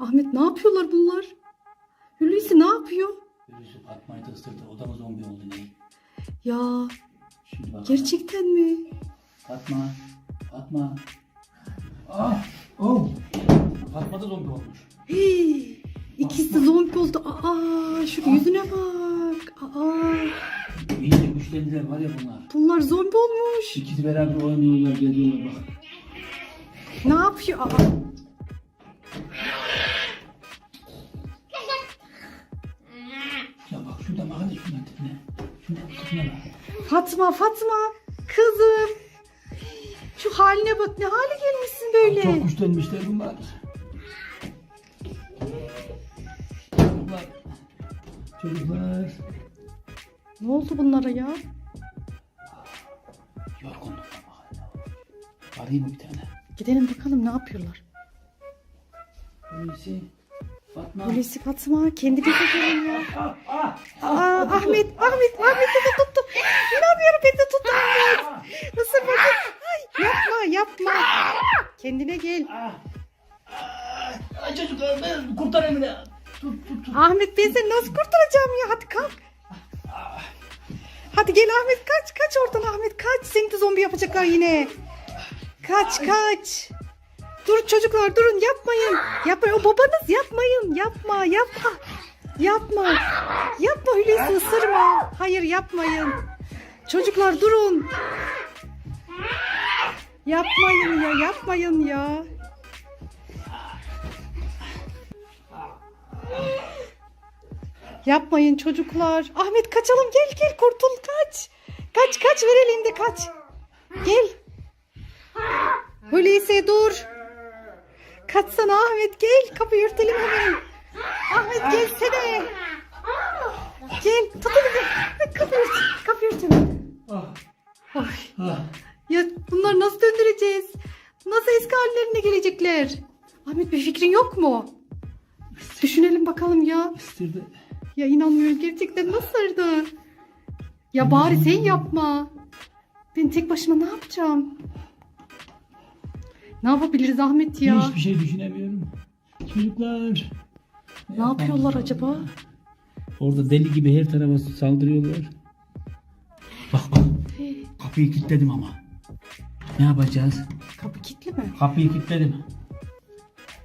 Ahmet ne yapıyorlar bunlar? Hulusi ne yapıyor? Hulusi Fatma'yı da ısırdı. O da mı zombi oldu ne? Ya Şimdi bakalım. gerçekten mi? Fatma. Fatma. Ah. Oh. Fatma da zombi olmuş. Hey, ikisi de zombi oldu. Aa, şu yüzüne bak. Aa, İyice güçlendiler var ya bunlar. bunlar zombi olmuş. İkisi beraber oynuyorlar, geliyorlar bak. Ne yapıyor? Aa, hadi tipine. Şunun tipine bak. Fatma, Fatma, kızım. Şu haline bak. Ne hale gelmişsin böyle? Çok güçlenmişler bunlar. Çocuklar. Çocuklar. Ne oldu bunlara ya? Yorgunlukla bak. Arayayım mı bir tane? Gidelim bakalım ne yapıyorlar. Hulusi. Fatma. Hulusi Fatma kendinize gelin ya. Ah, ah, Aa, Ahmet, Ahmet, Ahmet de tuttum. İnanmıyorum beni de tuttu Ahmet. Nasıl böyle? Ay, yapma, yapma. Kendine gel. ah. Ay çocuklar ben kurtarayım beni. Tut tut tut. Ahmet ben seni nasıl kurtaracağım ya? Hadi kalk. Hadi gel Ahmet kaç kaç oradan Ahmet kaç. Seni de zombi yapacaklar yine. Kaç kaç. Dur çocuklar durun yapmayın. Yapmayın o babanız yapmayın. Yapma yapma. Yapma. Yapma Hulusi ısırma. Hayır yapmayın. Çocuklar durun. Yapmayın ya yapmayın ya. Yapmayın çocuklar. Ahmet kaçalım gel gel kurtul kaç. Kaç kaç ver elinde kaç. Gel. Hulusi dur. Kaçsana Ahmet gel kapıyı örtelim hemen. Ahmet gelsene. Gel tut elini. Kapıyı ört. Kapıyı örtelim. Ah, Ay. Ya bunları nasıl döndüreceğiz? Nasıl eski hallerine gelecekler? Ahmet bir fikrin yok mu? Düşünelim bakalım ya. İstirdi. Ya inanmıyorum gerçekten nasıldı? Ya bari sen yapma. Ben tek başıma ne yapacağım? Ne yapabiliriz Ahmet ya? Hiçbir şey düşünemiyorum. Çocuklar. Ne yapıyorlar acaba? Orada deli gibi her tarafa saldırıyorlar. Bak bak kapıyı kilitledim ama. Ne yapacağız? Kapı kilitli mi? Kapıyı kilitledim.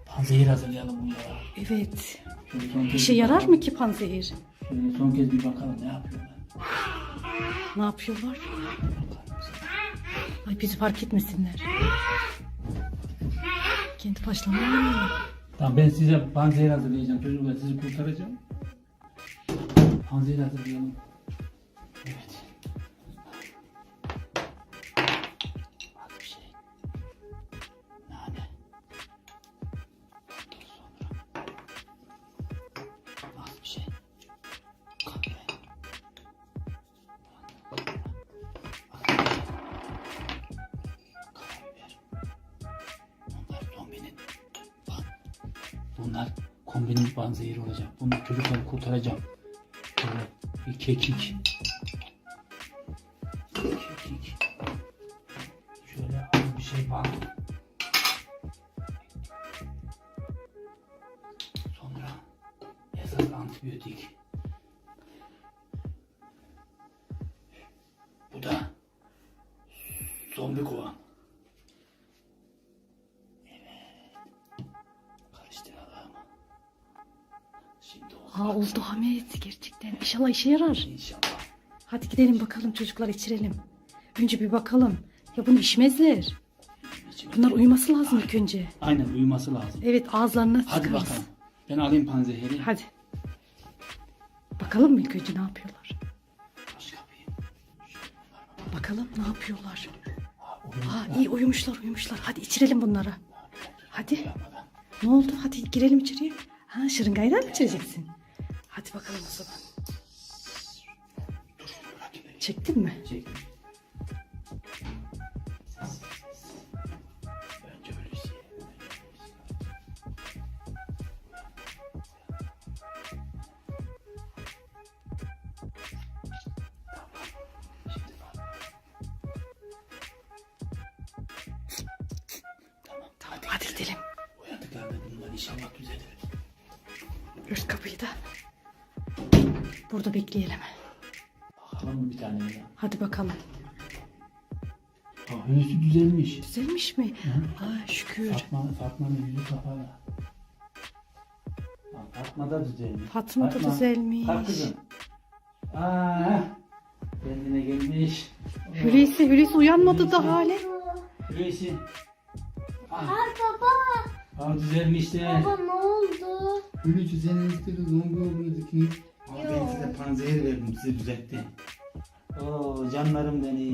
Panzehir hazırlayalım bunu ya. Evet. İşe yarar bakalım. mı ki panzehir? Şöyle son kez bir bakalım ne yapıyorlar. Ne yapıyorlar? Ay bizi fark etmesinler. Kendi başlarına Tamam ben size panzehir hazırlayacağım çocuklar sizi kurtaracağım. Panzehir hazırlayalım. Kombinin panzehiri olacak. Bunu çocukları kurtaracağım. Şöyle bir kekik. Kekik. Şöyle bir şey bak. Sonra esas antibiyotik. Bu da zombi kovan. Aa oldu Ahmet gerçekten. İnşallah işe yarar. İnşallah. Hadi gidelim bakalım çocuklar içirelim. Önce bir bakalım. Ya bunu içmezler. Bunlar uyuması lazım ilk önce. Aynen uyuması lazım. Evet ağızlarına Hadi sıkarız. bakalım. Ben alayım panzehiri. Hadi. Bakalım mı ilk önce ne yapıyorlar? Aç kapıyı. Bakalım ne yapıyorlar? Ha, iyi uyumuşlar uyumuşlar. Hadi içirelim bunlara. Hadi. Ne oldu? Hadi girelim içeriye. Ha şırıngayla mı içireceksin? Hadi bakalım o zaman. Çektin mi? Çek. Önce Hulusi. Şimdi bak. Tamam hadi gidelim. Uyandıklarında bunlar inşallah düzelir. Ört kapıyı da. Burada bekleyelim. Bakalım mı bir tane ya? Hadi bakalım. Aa, Hulusi düzelmiş. Düzelmiş mi? Aa şükür. Fatma, Fatma'nın yüzü kapalı. Aa, Fatma da düzelmiş. Fatma da düzelmiş. Kalk kızım. Aa, kendine gelmiş. Hulusi, Hulusi uyanmadı da Hulusi. hale. Hulusi. Ay baba. Aa, düzelmiş de. Baba ne oldu? Hulusi senin istediğin zombi olduğunu düşünüp. Ben size panzehir verdim sizi düzeltti. Oo canlarım benim.